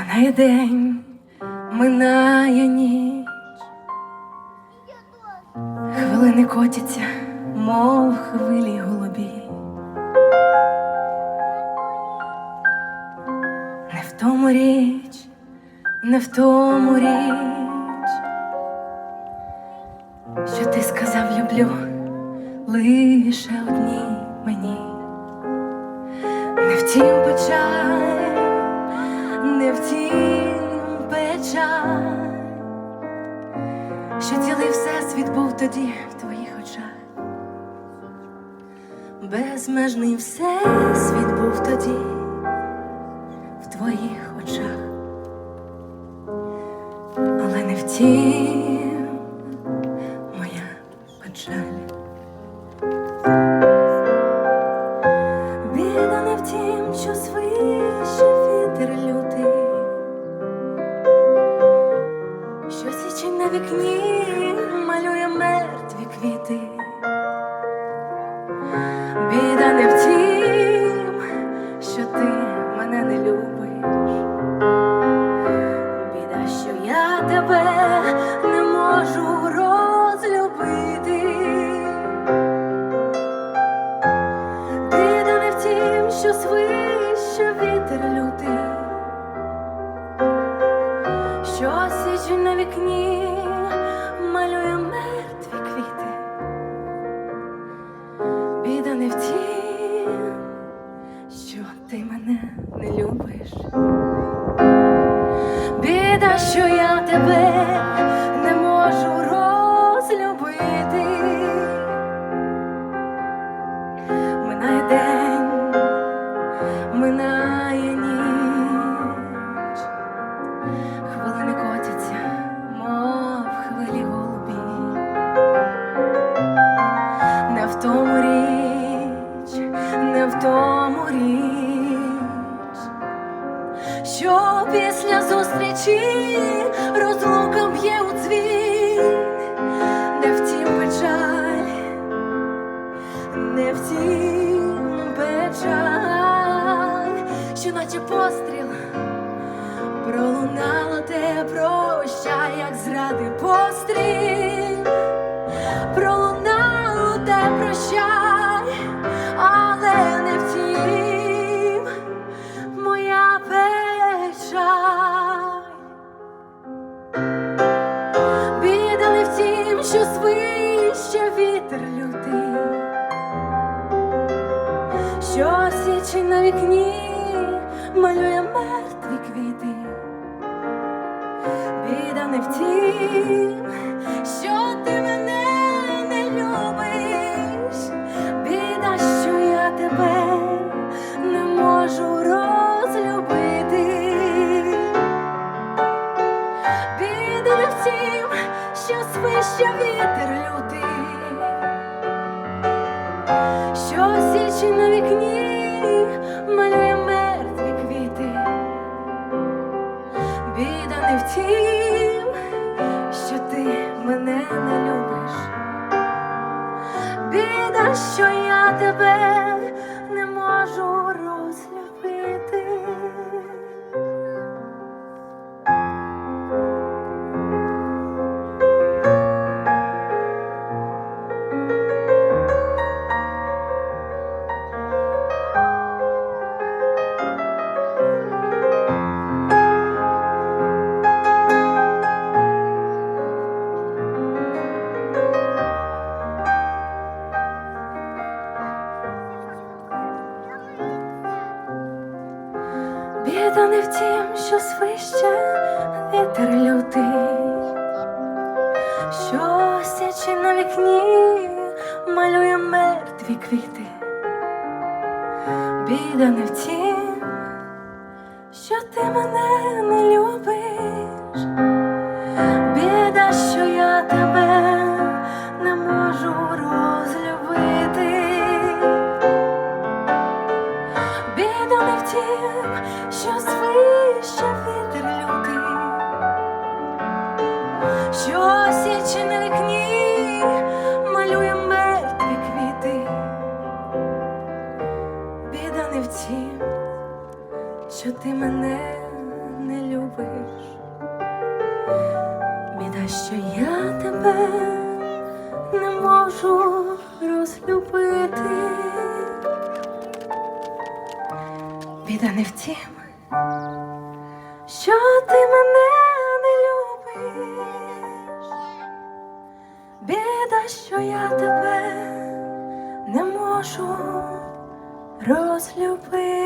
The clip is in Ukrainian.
Минає день, минає ніч, хвилини котяться, мов хвилі голубі. Не в тому річ, не в тому річ, що ти сказав люблю лише одній мені. Не втім печаль, не втім печаль, що цілий всесвіт був тоді в твоїх очах. Безмежний всесвіт був тоді в твоїх очах, але не втім моя печаль. Вікні малює мертві квіти. Біда не в січень на вікні малює мертві квіти. Біда не в тім, що ти мене не любиш. Біда, що я тебе не можу розлюбити. Що після зустрічі розлука б'є у дзвін, не втім печаль не втім печаль, що наче постріл що свище вітер лютий, що січень на вікні малює мертві квіти. Біда не в тім, що ти мене не любиш, біда, що я тебе не можу розлюбити. Біда не в тім, що свище вітер лютий, що січень на вікні малює мертві квіти. Біда не в тім, що ти мене не любиш. Біда, що я тебе не можу розлюбити. Біда не в тім, що свище вітер лютий, що сяче на вікні малює мертві квіти. Біда не в тім, що ти мене не любиш. Любиш. Біда, що я тебе не можу розлюбити. Біда не в тім, що ти мене не любиш. Біда, що я тебе не можу розлюбити.